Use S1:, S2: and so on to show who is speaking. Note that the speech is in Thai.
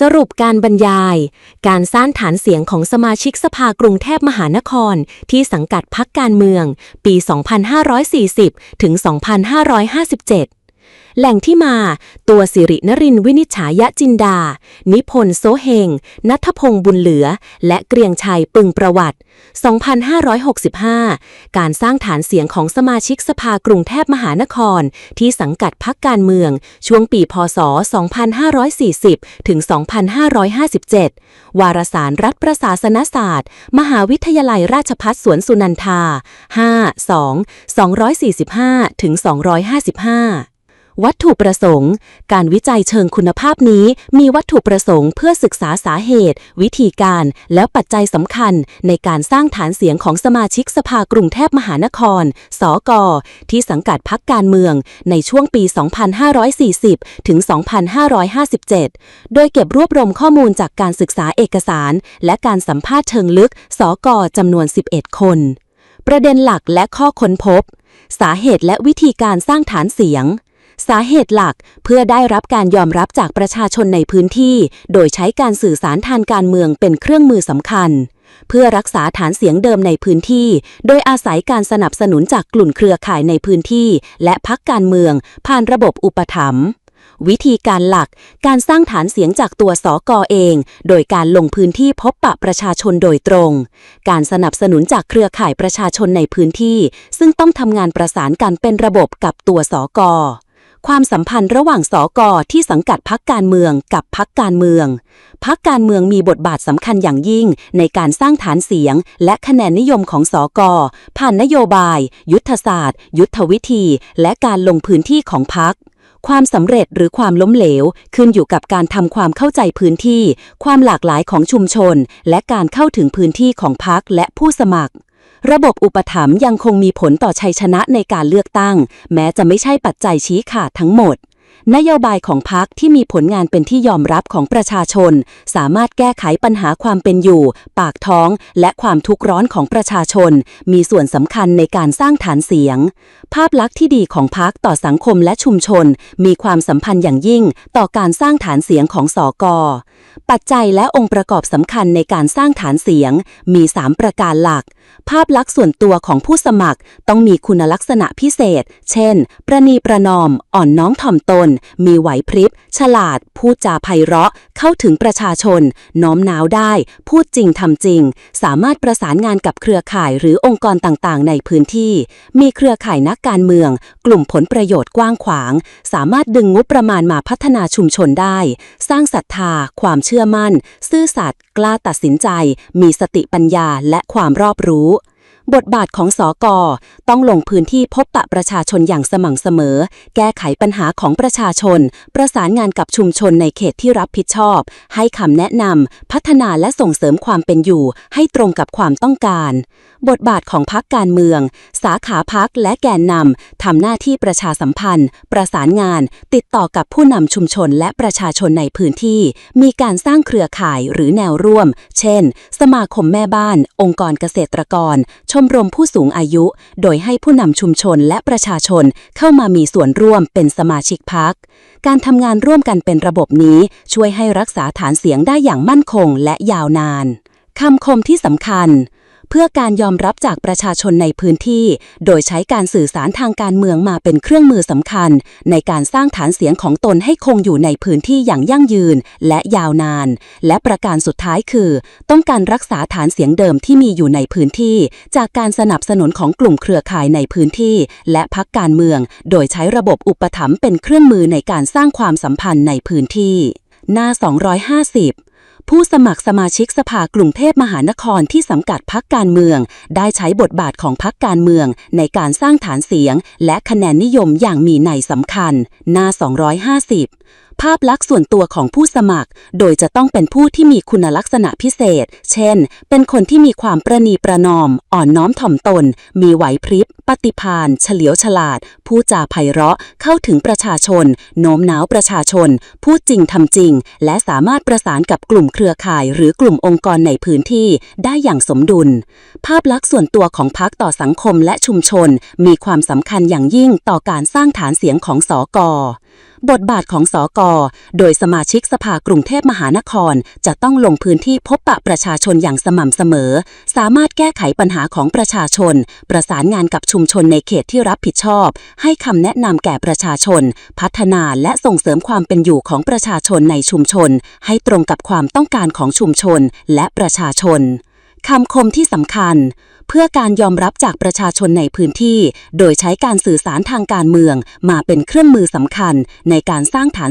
S1: สรุปการบรรยาย การสร้างฐานเสียงของสมาชิกสภากรุงเทพมหานคร ที่สังกัดพักการเมือง ปี 2540 ถึง 2557 แหล่งที่มา ตัวสิรินรินวินิจฉายะจินดา นิพนธ์โซเฮง นัทพงษ์บุญเหลือ และเกรียงชัยปึงประวัติ 2565 การสร้างฐานเสียงของสมาชิกสภากรุงเทพมหานคร ที่สังกัดพักการเมือง ช่วงปีพศ 2540 ถึง 2557 วารสารรัฐประศาสนศาสตร์ มหาวิทยาลัยราชภัฏสวนสุนันทา 5 2 245 ถึง 255 วัตถุประสงค์ การวิจัยเชิงคุณภาพนี้ มีวัตถุประสงค์เพื่อศึกษาสาเหตุ วิธีการ และปัจจัยสำคัญ ในการสร้างฐานเสียงของสมาชิกสภากรุงเทพมหานคร สก ที่สังกัดพักการเมือง ในช่วงปี 2540 ถึง 2557 โดยเก็บรวบรวมข้อมูลจากการศึกษาเอกสาร และการสัมภาษณ์เชิงลึก สก จำนวน 11 คน ประเด็นหลักและข้อค้นพบ สาเหตุและวิธีการสร้างฐานเสียง สาเหตุหลักเพื่อได้รับการยอมรับจากประชาชนในพื้นที่ โดยใช้การสื่อสารทางการเมืองเป็นเครื่องมือสำคัญ เพื่อรักษาฐานเสียงเดิมในพื้นที่ โดยอาศัยการสนับสนุนจากกลุ่มเครือข่ายในพื้นที่ และพักการเมือง ผ่านระบบอุปถัมภ์วิธีการหลักการสร้างฐานเสียงจากตัวสอกอเอง โดยการลงพื้นที่พบปะประชาชนโดยตรง การสนับสนุนจากเครือข่ายประชาชนในพื้นที่ ซึ่งต้องทำงานประสานกันเป็นระบบกับตัวสอกอ ความสัมพันธ์ระหว่างสอกอที่สังกัดพักการเมืองกับพักการเมือง พักการเมืองมีบทบาทสำคัญอย่างยิ่งในการสร้างฐานเสียง และคะแนนนิยมของสอกอผ่านนโยบาย ยุทธศาสตร์ ยุทธวิธี และการลงพื้นที่ของพักความสำเร็จหรือความล้มเหลว ขึ้นอยู่กับการทำความเข้าใจพื้นที่ ความหลากหลายของชุมชน และการเข้าถึงพื้นที่ของพักและผู้สมัคร ระบบอุปถัมภ์ยังคงมีผลต่อชัยชนะในการเลือกตั้ง แม้จะไม่ใช่ปัจจัยชี้ขาดทั้งหมด นโยบายของพรรคที่มีผลงานเป็นที่ยอมรับของประชาชน สามารถแก้ไขปัญหาความเป็นอยู่ ปากท้อง และความทุกข์ร้อนของประชาชน มีส่วนสำคัญในการสร้างฐานเสียง ภาพลักษณ์ที่ดีของพรรคต่อสังคมและชุมชน มีความสัมพันธ์อย่างยิ่ง ต่อการสร้างฐานเสียงของสอกอปัจจัยและองค์ประกอบสำคัญในการสร้างฐานเสียง มี 3 ประการหลักภาพลักษณ์ส่วนตัวของผู้สมัครต้องมีคุณลักษณะพิเศษ เช่น ประนีประนอม อ่อนน้อมถ่อมตน มีไหวพริบ ฉลาด พูดจาไพเราะ เข้าถึงประชาชน น้อมน้าวได้ พูดจริงทำจริง สามารถประสานงานกับเครือข่ายหรือองค์กรต่างๆ ในพื้นที่ มีเครือข่ายนักการเมือง กลุ่มผลประโยชน์กว้างขวาง สามารถดึงงบประมาณมาพัฒนาชุมชนได้ สร้างศรัทธา ความเชื่อมั่น ซื่อสัตย์ กล้าตัดสินใจ มีสติปัญญา และความรอบรู้รู้ บทบาทของสอกอต้องลงพื้นที่พบปะประชาชนอย่างสม่ำเสมอ แก้ไขปัญหาของประชาชน ประสานงานกับชุมชนในเขตที่รับผิดชอบ ให้คำแนะนำพัฒนาและส่งเสริมความเป็นอยู่ ให้ตรงกับความต้องการ บทบาทของพักการเมือง สาขาพักและแกนนำทำหน้าที่ประชาสัมพันธ์ ประสานงาน ติดต่อกับผู้นำชุมชนและประชาชนในพื้นที่ มีการสร้างเครือข่ายหรือแนวร่วม เช่น สมาคมแม่บ้าน องค์กรเกษตรกรชมรมผู้สูงอายุ โดยให้ผู้นำชุมชนและประชาชนเข้ามามีส่วนร่วมเป็นสมาชิกพัก การทำงานร่วมกันเป็นระบบนี้ช่วยให้รักษาฐานเสียงได้อย่างมั่นคงและยาวนานคำคมที่สำคัญ เพื่อการยอมรับจากประชาชนในพื้นที่ โดยใช้การสื่อสารทางการเมืองมาเป็นเครื่องมือสำคัญ ในการสร้างฐานเสียงของตนให้คงอยู่ในพื้นที่อย่างยั่งยืนและยาวนาน และประการสุดท้ายคือ ต้องการรักษาฐานเสียงเดิมที่มีอยู่ในพื้นที่ จากการสนับสนุนของกลุ่มเครือข่ายในพื้นที่ และพักการเมือง โดยใช้ระบบอุปถัมภ์เป็นเครื่องมือในการสร้างความสัมพันธ์ในพื้นที่ หน้า 250 ผู้สมัครสมาชิกสภากรุงเทพมหานครที่สังกัดพักการเมือง ได้ใช้บทบาทของพักการเมือง ในการสร้างฐานเสียง และคะแนนนิยมอย่างมีในยสำคัญ หน้า 250ภาพลักษณ์ส่วนตัวของผู้สมัคร โดยจะต้องเป็นผู้ที่มีคุณลักษณะพิเศษ เช่น เป็นคนที่มีความประนีประนอม อ่อนน้อมถ่อมตน มีไหวพริบ ปฏิภาณเฉลียวฉลาดพูดจาไพเราะ เข้าถึงประชาชน โน้มน้าวประชาชน พูดจริงทำจริง และสามารถประสานกับกลุ่มเครือข่าย หรือกลุ่มองค์กรในพื้นที่ ได้อย่างสมดุล ภาพลักษณ์ส่วนตัวของพรรคต่อสังคมและชุมชน มีความสำคัญอย่างยิ่งต่อการสร้างฐานเสียงของสอกอ บทบาทของสอกอโดยสมาชิกสภากรุงเทพมหานคร จะต้องลงพื้นที่พบปะประชาชนอย่างสม่ำเสมอ สามารถแก้ไขปัญหาของประชาชน ประสานงานกับชุมชนในเขตที่รับผิดชอบ ให้คำแนะนำแก่ประชาชน พัฒนาและส่งเสริมความเป็นอยู่ของประชาชนในชุมชน ให้ตรงกับความต้องการของชุมชนและประชาชน คำคมที่สำคัญ เพื่อการยอมรับจากประชาชนในพื้นที่ โดยใช้การสื่อสารทางการเมือง มาเป็นเครื่องมือสำคัญในการสร้างฐาน